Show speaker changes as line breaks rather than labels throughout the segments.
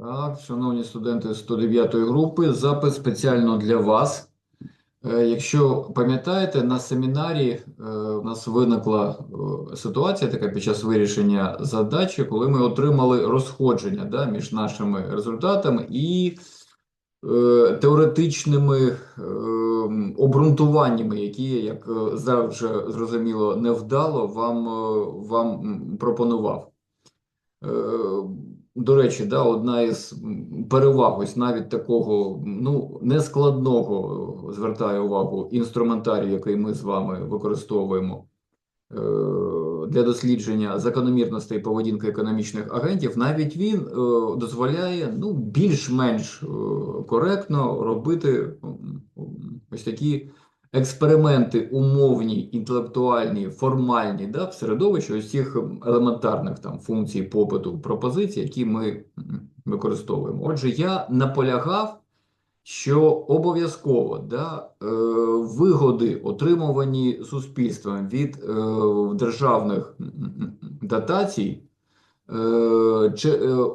Так, шановні студенти 109 групи, запис спеціально для вас. Е, Якщо пам'ятаєте, на семінарі е, у нас виникла е, ситуація така під час вирішення задачі, коли ми отримали розходження да, між нашими результатами і е, теоретичними е, обґрунтуваннями, які, як е, завжди зрозуміло, невдало вам, е, вам пропонував. Е, До речі, да, одна із переваг ось навіть такого ну, нескладного, звертаю увагу, інструментарію, який ми з вами використовуємо е, для дослідження закономірностей поведінки економічних агентів, навіть він е, дозволяє ну, більш-менш е, коректно робити ось такі експерименти умовні, інтелектуальні, формальні, да, в середовищі цих елементарних там функцій попиту, пропозицій, які ми використовуємо. Отже, я наполягав, що обов'язково да, е, вигоди, отримувані суспільством від е, державних дотацій,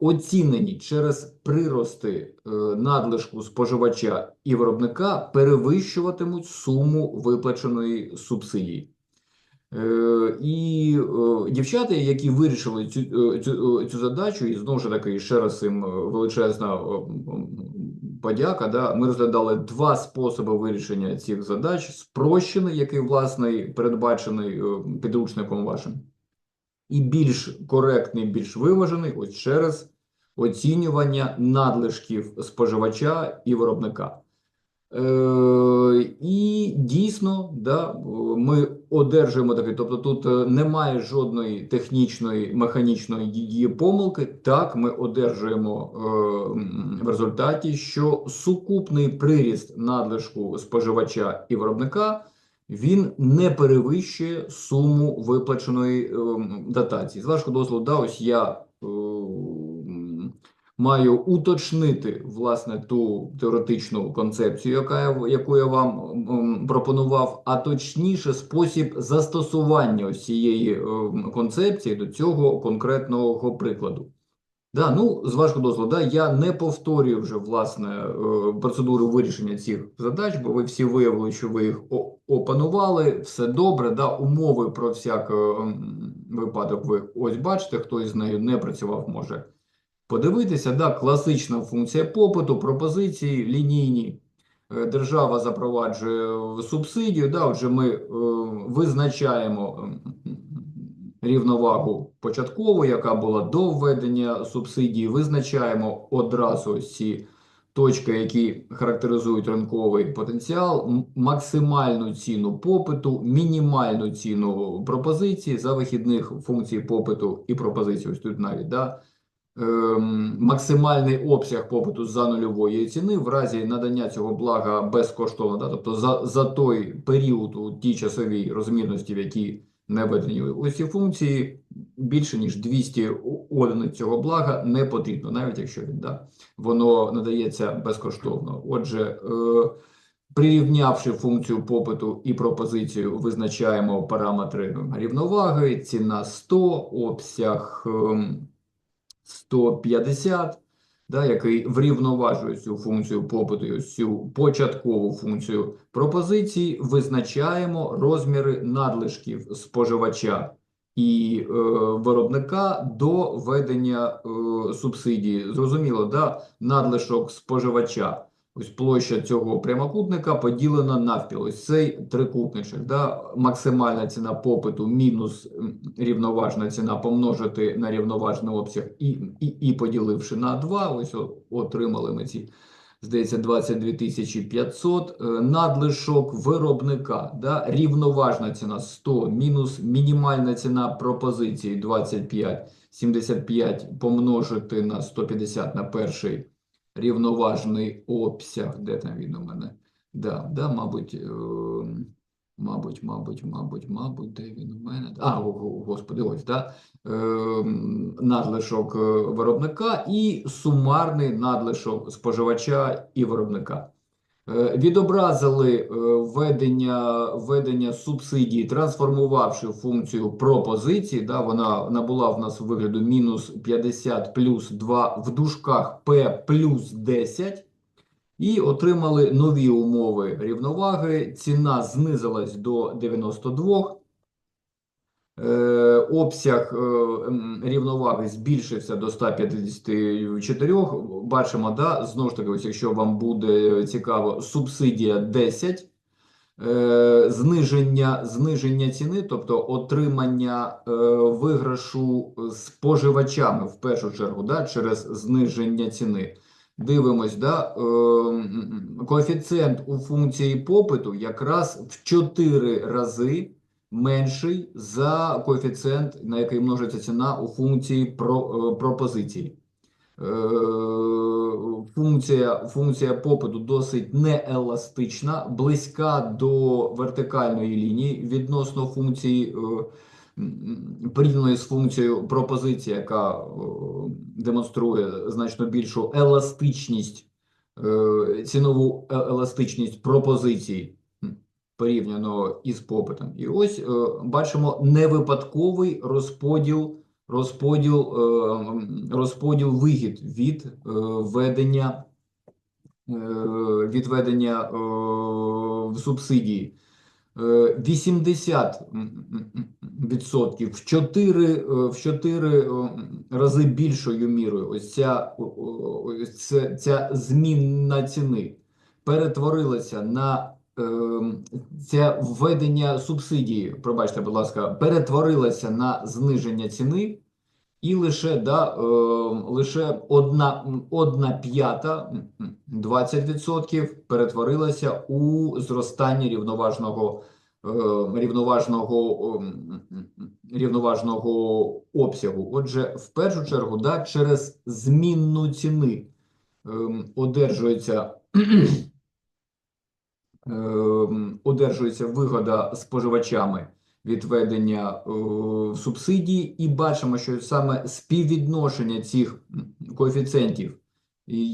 оцінені через прирости е, надлишку споживача і виробника перевищуватимуть суму виплаченої субсидії. Е, І е, дівчата, які вирішили цю, е, цю, е, цю задачу, і знову ж таки, ще раз їм е, величезна е, подяка. Да? Ми розглядали два способи вирішення цих задач: спрощений, який власне передбачений е, підручником вашим, і більш коректний, більш виважений, ось через оцінювання надлишків споживача і виробника. Е, і дійсно, да, ми одержуємо такий, тобто тут е, немає жодної технічної, механічної її помилки. Так, ми одержуємо е, в результаті, що сукупний приріст надлишку споживача і виробника він не перевищує суму виплаченої е, дотації. З вашого дозволу, да, ось я е, маю уточнити власне ту теоретичну концепцію, яка я, яку я вам м, пропонував, а точніше спосіб застосування цієї концепції до цього конкретного прикладу. Да, ну, з вашого дозволу, да, я не повторюю вже власне е, процедуру вирішення цих задач, бо ви всі виявили, що ви їх опанували, все добре, да, умови про всяк е, випадок ви ось бачите, хто із нею не працював, може подивитися. Да, класична функція попиту, пропозиції лінійні. Е, Держава запроваджує субсидію, да, отже, ми визначаємо рівновагу початкову, яка була до введення субсидії, визначаємо одразу ці точки, які характеризують ринковий потенціал, максимальну ціну попиту, мінімальну ціну пропозиції за вихідних функцій попиту і пропозиції. Ось тут навіть да, ем, максимальний обсяг попиту за нульової ціни в разі надання цього блага безкоштовно, да, тобто за, за той період у тій часовій розмірності, в якій не ось функції, більше ніж 200 одиниць цього блага не потрібно, навіть якщо він да, воно надається безкоштовно. Отже, е, прирівнявши функцію попиту і пропозицію, визначаємо параметри рівноваги, ціна 100, обсяг ем, 150, да, який врівноважує цю функцію попиту, і цю початкову функцію пропозиції, визначаємо розміри надлишків споживача і е, виробника до ведення е, субсидії. Зрозуміло, да? надлишок споживача. Ось площа цього прямокутника поділена навпіл. Ось цей трикутничок, да? максимальна ціна попиту мінус рівноважна ціна помножити на рівноважний обсяг і, і, і поділивши на 2, ось отримали ми ці, здається, 22 тисячі 500. Е, Надлишок виробника, да? рівноважна ціна 100 мінус мінімальна ціна пропозиції 25, 75 помножити на 150 на перший рівноважний обсяг. Де там він у мене? Да, да, мабуть, е, мабуть, мабуть, мабуть, мабуть, де він у мене? А, о, господи, ось, да. Е, надлишок е, виробника і сумарний надлишок споживача і виробника. Е, Відобразили е, введення, введення субсидій, трансформувавши функцію пропозиції. Да, вона набула в нас вигляду мінус 50 плюс 2 в дужках P плюс 10. І отримали нові умови рівноваги. Ціна знизилась до 92. Е, обсяг е, рівноваги збільшився до 154. Бачимо, да, знову ж таки, ось якщо вам буде цікаво, субсидія 10. Е, зниження, зниження ціни, тобто отримання виграшу споживачами в першу чергу, да, через зниження ціни. Дивимось, да, коефіцієнт у функції попиту якраз в 4 рази менший за коефіцієнт, на який множиться ціна у функції е, пропозиції. Е, Функція, функція попиту досить нееластична, близька до вертикальної лінії відносно функції е, м, порівняно з функцією пропозиції, яка демонструє значно більшу еластичність, цінову еластичність пропозицій м, порівняно із попитом. І ось е, бачимо невипадковий розподіл розподіл, е, розподіл вигід від е, ведення від ведення е, в субсидії. Е, 80 м, м, м, відсотків в 4, в 4 е, рази більшою мірою ось ця, ось ця змінна ціни перетворилася на це введення субсидії, пробачте, будь ласка, перетворилося на зниження ціни, і лише, да, е, лише одна, одна п'ята, м, м, 20% перетворилася у зростання рівноважного, рівноважного, ем, м, рівноважного обсягу. Отже, в першу чергу, да, через змінну ціни ем, одержується ем, одержується вигода споживачами від ведення е, субсидій, і бачимо, що саме співвідношення цих коефіцієнтів,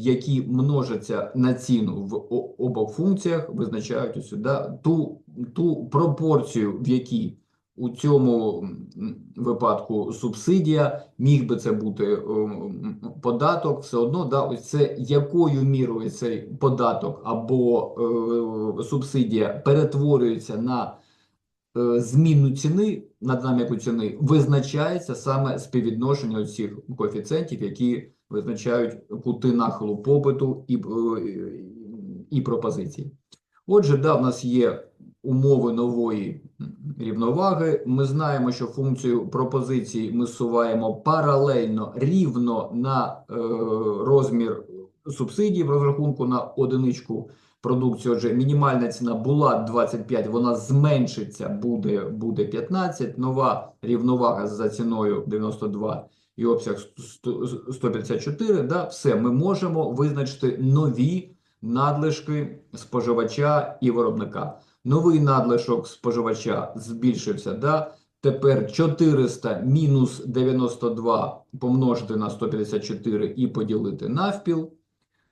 які множаться на ціну в обох функціях, визначають сюди ту, ту пропорцію, в якій у цьому випадку субсидія, міг би це бути е, податок, все одно, да, ось це якою мірою цей податок або е, субсидія перетворюється на е, змінну ціни, на динаміку ціни, визначається саме співвідношення цих коефіцієнтів, які визначають кути нахилу попиту і, е, і пропозиції. Отже, да, в нас є умови нової рівноваги. Ми знаємо, що функцію пропозиції ми суваємо паралельно рівно на е, розмір субсидій в розрахунку на одиничку продукції. Отже, мінімальна ціна була 25, вона зменшиться, буде, буде 15. Нова рівновага за ціною 92 і обсяг 100 154. Да, все, ми можемо визначити нові надлишки споживача і виробника. Новий надлишок споживача збільшився. Да? Тепер 400 мінус 92 помножити на 154 і поділити навпіл.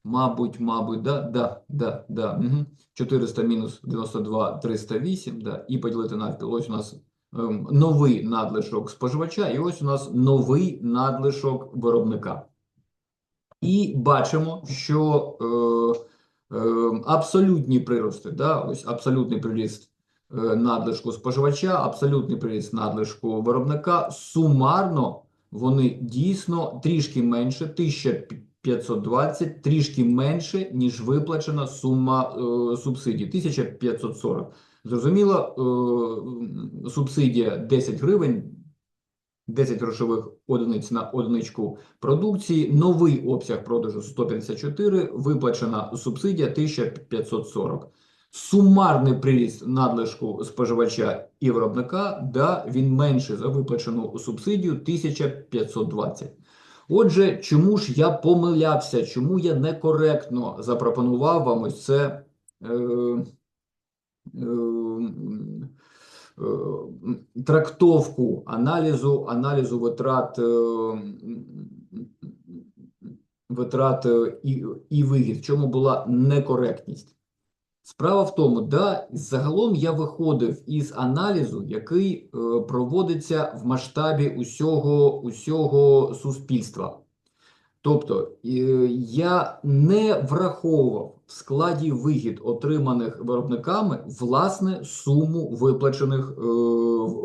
Мабуть, мабуть, да, да, да, да. Угу. 400 мінус 92 308, да, і поділити навпіл. Ось у нас ем, новий надлишок споживача, і ось у нас новий надлишок виробника. І бачимо, що е, абсолютні прирости, да, ось абсолютний приріст е, надлишку споживача, абсолютний приріст надлишку виробника, сумарно вони дійсно трішки менше, 1520, трішки менше, ніж виплачена сума е, субсидій, 1540. Зрозуміло, е, субсидія 10 гривень, 10 грошових одиниць на одиничку продукції, новий обсяг продажу 154, виплачена субсидія 1540. Сумарний приріст надлишку споживача і виробника, да, він менший за виплачену субсидію 1520. Отже, чому ж я помилявся, чому я некоректно запропонував вам ось це е, е, трактовку аналізу, аналізу витрат, е, витрат і, і вигід, в чому була некоректність. Справа в тому, да, загалом я виходив із аналізу, який проводиться в масштабі усього, усього суспільства. Тобто е, я не враховував в складі вигід, отриманих виробниками, власне суму виплачених, е,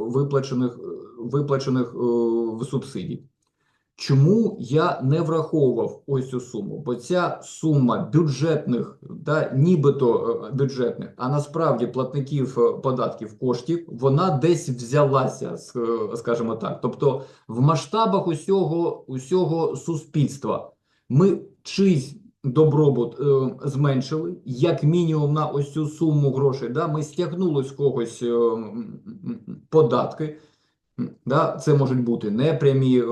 виплачених, виплачених е, субсидій. Чому я не враховував ось цю суму? Бо ця сума бюджетних, да, нібито е, бюджетних, а насправді платників е, податків коштів, вона десь взялася, е, скажімо так. Тобто в масштабах усього, усього суспільства ми чийсь добробут е, зменшили, як мінімум на ось цю суму грошей. Да, ми стягнули з когось е, податки. Да, це можуть бути непрямі е,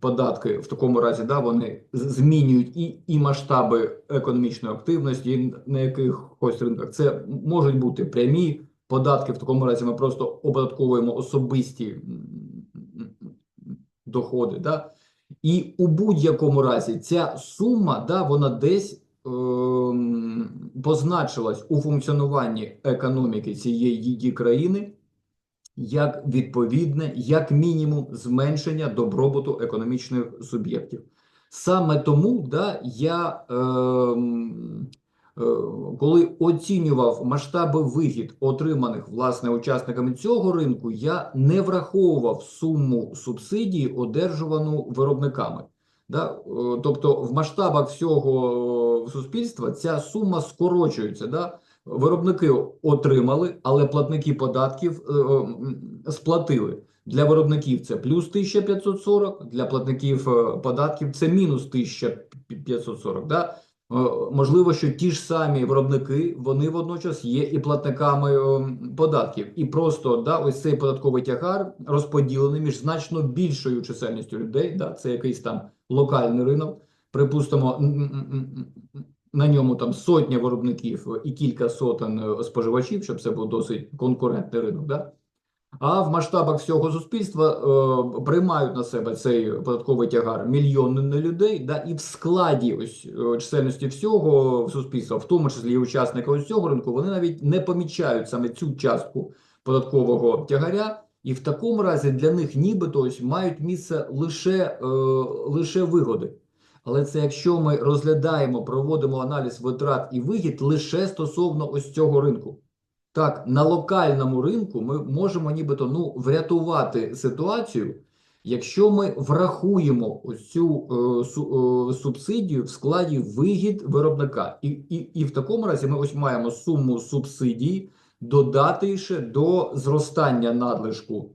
податки. В такому разі, да, вони змінюють і, і масштаби економічної активності, на якихось ринках. Це можуть бути прямі податки. В такому разі ми просто оподатковуємо особисті доходи. Да? І у будь-якому разі ця сума, да, вона десь ем, позначилась у функціонуванні економіки цієї її країни як відповідне, як мінімум, зменшення добробуту економічних суб'єктів. Саме тому да, я, е, коли оцінював масштаби вигід, отриманих власне учасниками цього ринку, я не враховував суму субсидії, одержувану виробниками. Да? Е, Тобто, в масштабах всього е, суспільства ця сума скорочується. Да? Виробники отримали, але платники податків е, е, сплатили. Для виробників це плюс 1540, для платників е, податків це мінус 1540. Да? Е, Можливо, що ті ж самі виробники, вони водночас є і платниками е, податків. І просто да, ось цей податковий тягар розподілений між значно більшою чисельністю людей. Да? Це якийсь там локальний ринок. Припустимо, на ньому там сотня виробників і кілька сотень е, споживачів, щоб це був досить конкурентний ринок. Да? А в масштабах всього суспільства е, приймають на себе цей податковий тягар мільйони людей, да, і в складі ось е, чисельності всього суспільства, в тому числі і учасники ось цього ринку, вони навіть не помічають саме цю частку податкового тягаря, і в такому разі для них нібито ось мають місце лише, е, лише вигоди. Але це якщо ми розглядаємо, проводимо аналіз витрат і вигід лише стосовно ось цього ринку. Так, на локальному ринку ми можемо нібито ну, врятувати ситуацію, якщо ми врахуємо ось цю е, су, е, субсидію в складі вигід виробника. І, і, і в такому разі ми ось маємо суму субсидій додати ще до зростання надлишку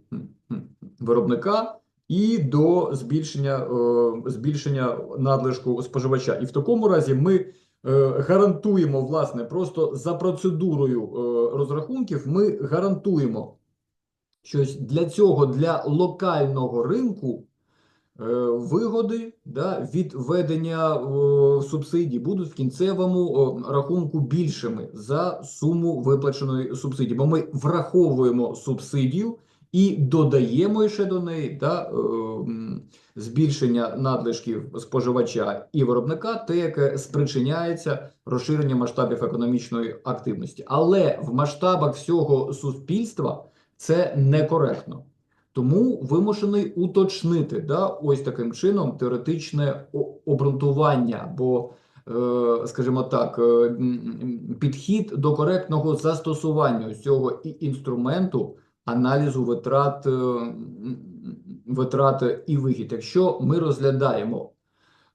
виробника і до збільшення, е, збільшення надлишку споживача. І в такому разі ми гарантуємо, власне, просто за процедурою е, розрахунків, ми гарантуємо, що для цього, для локального ринку е, вигоди да, від введення е, субсидій будуть в кінцевому е, рахунку більшими за суму виплаченої субсидії. Бо ми враховуємо субсидію і додаємо ще до неї да, е, збільшення надлишків споживача і виробника, те, яке спричиняється розширенням масштабів економічної активності. Але в масштабах всього суспільства це некоректно. Тому вимушений уточнити да, ось таким чином теоретичне обґрунтування, бо, е, скажімо так, е, підхід до коректного застосування цього інструменту аналізу витрат, е, витрат і вигід. Якщо ми розглядаємо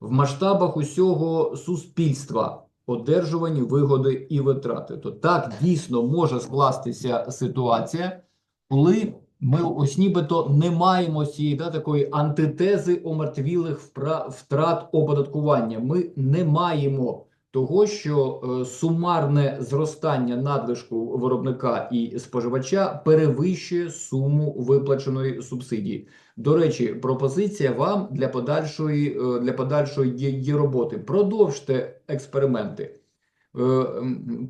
в масштабах усього суспільства одержувані вигоди і витрати, то так дійсно може скластися ситуація, коли ми ось нібито не маємо цієї да, такої антитези омертвілих втрат оподаткування. Ми не маємо того, що е, сумарне зростання надлишку виробника і споживача перевищує суму виплаченої субсидії. До речі, пропозиція вам для подальшої, е, для подальшої її роботи. Продовжте експерименти. Е,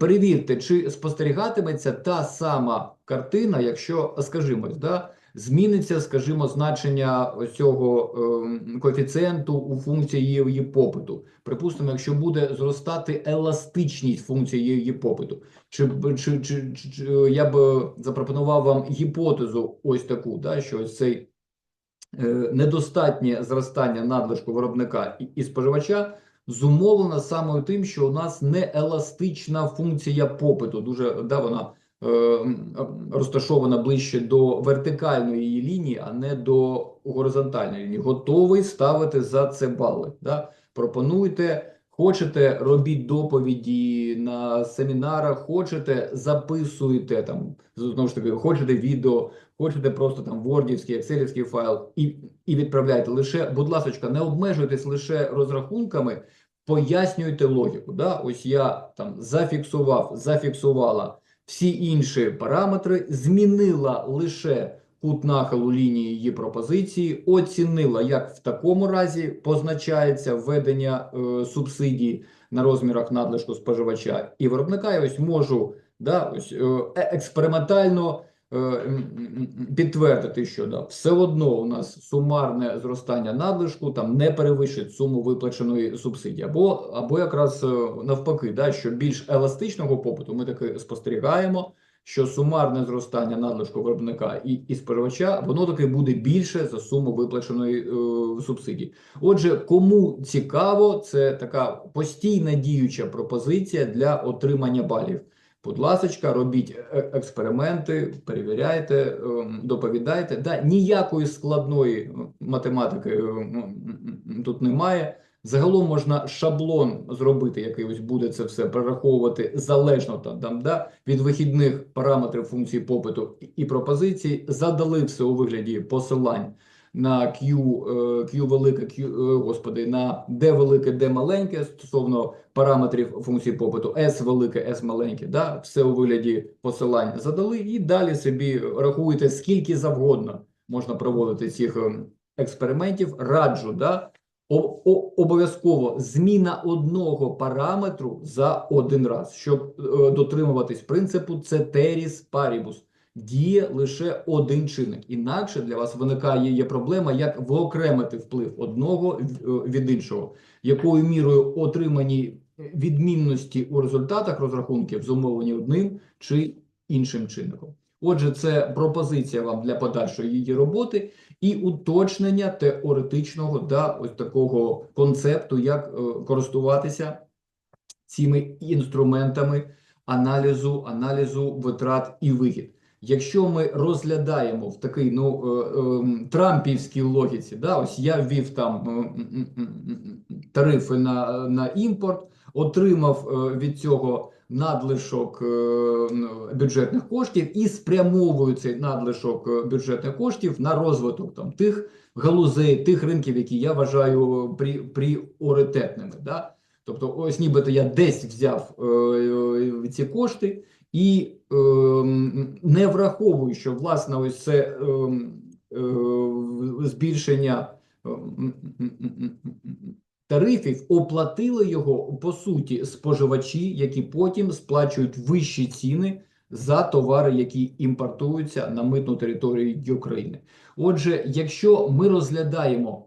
Перевірте, чи спостерігатиметься та сама картина, якщо, скажімо, да, Зміниться, скажімо, значення ось цього ем, коефіцієнту у функції її, попиту. Припустимо, якщо буде зростати еластичність функції її, попиту, чи, чи, чи, чи, я б запропонував вам гіпотезу ось таку, да, що ось цей е, недостатнє зростання надлишку виробника і, і споживача зумовлено саме тим, що у нас не еластична функція попиту. Дуже да, вона е, розташована ближче до вертикальної її лінії, а не до горизонтальної лінії. Готовий ставити за це бали. Да? Пропонуйте. Хочете, робіть доповіді на семінарах, хочете, записуйте там знову ж таки, хочете відео, хочете просто там вордівський, екселівський файл і, і відправляйте. Лише, будь ласка, не обмежуйтесь лише розрахунками, пояснюйте логіку. Да? Ось я там зафіксував, зафіксувала всі інші параметри, змінила лише кут нахилу лінії її пропозиції, оцінила, як в такому разі позначається введення е, субсидій на розмірах надлишку споживача і виробника. І ось можу да, ось, е, е- експериментально підтвердити, що да, все одно у нас сумарне зростання надлишку там не перевищить суму виплаченої субсидії, або, або якраз е, навпаки, да, що більш еластичного попиту ми таки спостерігаємо, що сумарне зростання надлишку виробника і, і споживача, воно таки буде більше за суму виплаченої е, субсидії. Отже, кому цікаво, це така постійна діюча пропозиція для отримання балів. Будь ласочка, робіть е- експерименти, перевіряйте, ем, доповідайте. Да, ніякої складної е, математики е, тут немає. Загалом можна шаблон зробити, який ось буде це все перераховувати залежно там, да, від вихідних параметрів функції попиту і- пропозицій. Задали все у вигляді посилань на Q, е, Q велике, Q, е, господи, на D велике, D маленьке стосовно параметрів функції попиту, S велике, S маленьке, да, все у вигляді посилань задали, і далі собі рахуєте скільки завгодно можна проводити цих ем, експериментів. Раджу, да, обов'язково зміна одного параметру за один раз, щоб е, дотримуватись принципу ceteris paribus. Діє лише один чинник. Інакше для вас виникає є проблема, як виокремити вплив одного е, від іншого, якою мірою отримані відмінності у результатах розрахунків зумовлені одним чи іншим чинником. Отже, це пропозиція вам для подальшої її роботи і уточнення теоретичного да, ось такого концепту, як е, користуватися цими інструментами аналізу, аналізу витрат і вигід. Якщо ми розглядаємо в такий ну е, ем, трампівській логіці, да, ось я ввів там м, тарифи на, на імпорт, отримав е, від цього надлишок е, бюджетних коштів і спрямовую цей надлишок е, бюджетних коштів на розвиток там тих галузей, тих ринків, які я вважаю прі, пріоритетними. Да? Тобто, ось нібито я десь взяв е, е, ці кошти і е, не враховую, що власне ось це е, е, збільшення е, м, м, м, м, м, тарифів оплатили його по суті споживачі, які потім сплачують вищі ціни за товари, які імпортуються на митну територію України. Отже, якщо ми розглядаємо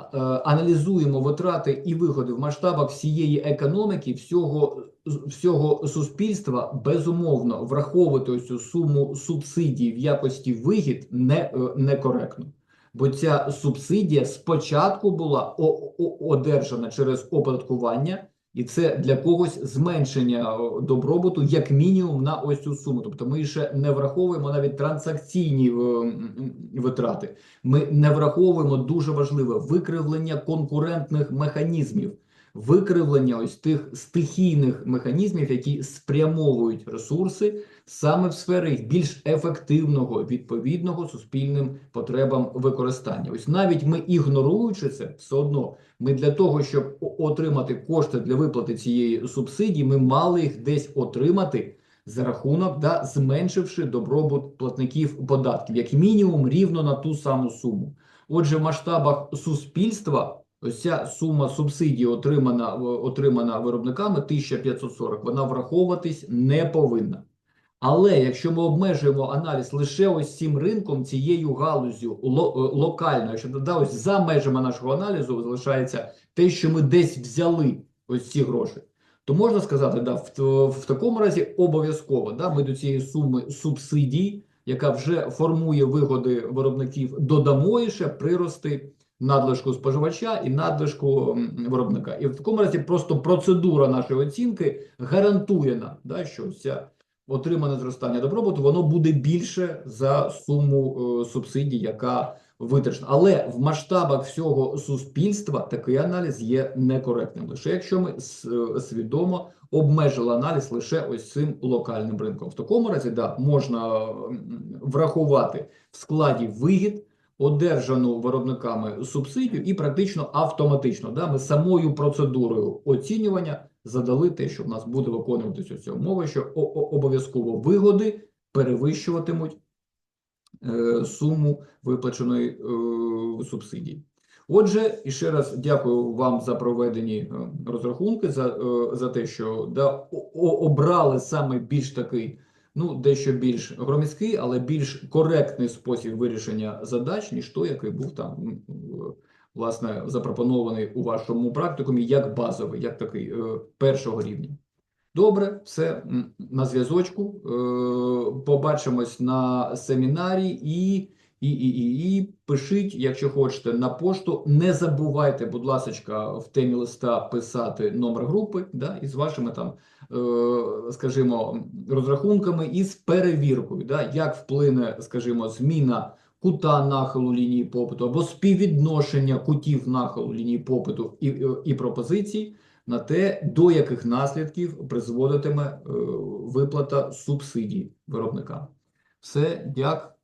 е, аналізуємо витрати і виходи в масштабах всієї економіки, всього, всього суспільства, безумовно, враховувати ось цю суму субсидій в якості вигід не, е, некоректно. Бо ця субсидія спочатку була одержана через оподаткування, і це для когось зменшення е, добробуту, як мінімум, на ось цю суму. Тобто ми ще не враховуємо навіть транзакційні е, витрати. Ми не враховуємо дуже важливе викривлення конкурентних механізмів, викривлення ось тих стихійних механізмів, які спрямовують ресурси саме в сфери більш ефективного, відповідного суспільним потребам використання. Ось навіть ми ігноруючи це, все одно ми для того, щоб отримати кошти для виплати цієї субсидії, ми мали їх десь отримати за рахунок, да, зменшивши добробут платників податків, як мінімум рівно на ту саму суму. Отже, в масштабах суспільства ось ця сума субсидії, отримана, отримана виробниками 1540, вона враховуватись не повинна. Але якщо ми обмежуємо аналіз лише ось цим ринком, цією галузю е, локально, якщо да, за межами нашого аналізу залишається те, що ми десь взяли ось ці гроші, то можна сказати, да, в, в такому разі обов'язково да, ми до цієї суми субсидій, яка вже формує вигоди виробників, додамо ще прирости надлишку споживача і надлишку виробника. І в такому разі просто процедура нашої оцінки гарантує нам, да, що ця отримане зростання добробуту, воно буде більше за суму е, субсидій, яка витрачена. Але в масштабах всього суспільства такий аналіз є некоректним. Лише якщо ми е, свідомо обмежили аналіз лише ось цим локальним ринком. В такому разі, да, можна врахувати в складі вигід. Одержану виробниками субсидію і практично автоматично, да, ми самою процедурою оцінювання задали те, що в нас буде виконуватися ця умова, що обов'язково вигоди перевищуватимуть е, суму виплаченої е, субсидії. Отже, і ще раз дякую вам за проведені е, розрахунки, за, е, за те, що да, обрали саме більш такий, ну, дещо більш громіський, але більш коректний спосіб вирішення задач, ніж той, який був там, власне, запропонований у вашому практикумі як базовий, як такий е, першого рівня. Добре, все на зв'язочку. Е, Побачимось на семінарі і, і, і, і, і пишіть, якщо хочете, на пошту. Не забувайте, будь ласка, в темі листа писати номер групи, да, із вашими там, скажімо, розрахунками і з перевіркою, да, як вплине, скажімо, зміна кута нахилу лінії попиту або співвідношення кутів нахилу лінії попиту і, і, і пропозицій на те, до яких наслідків призводитиме е, виплата субсидій виробникам. Все, дякую.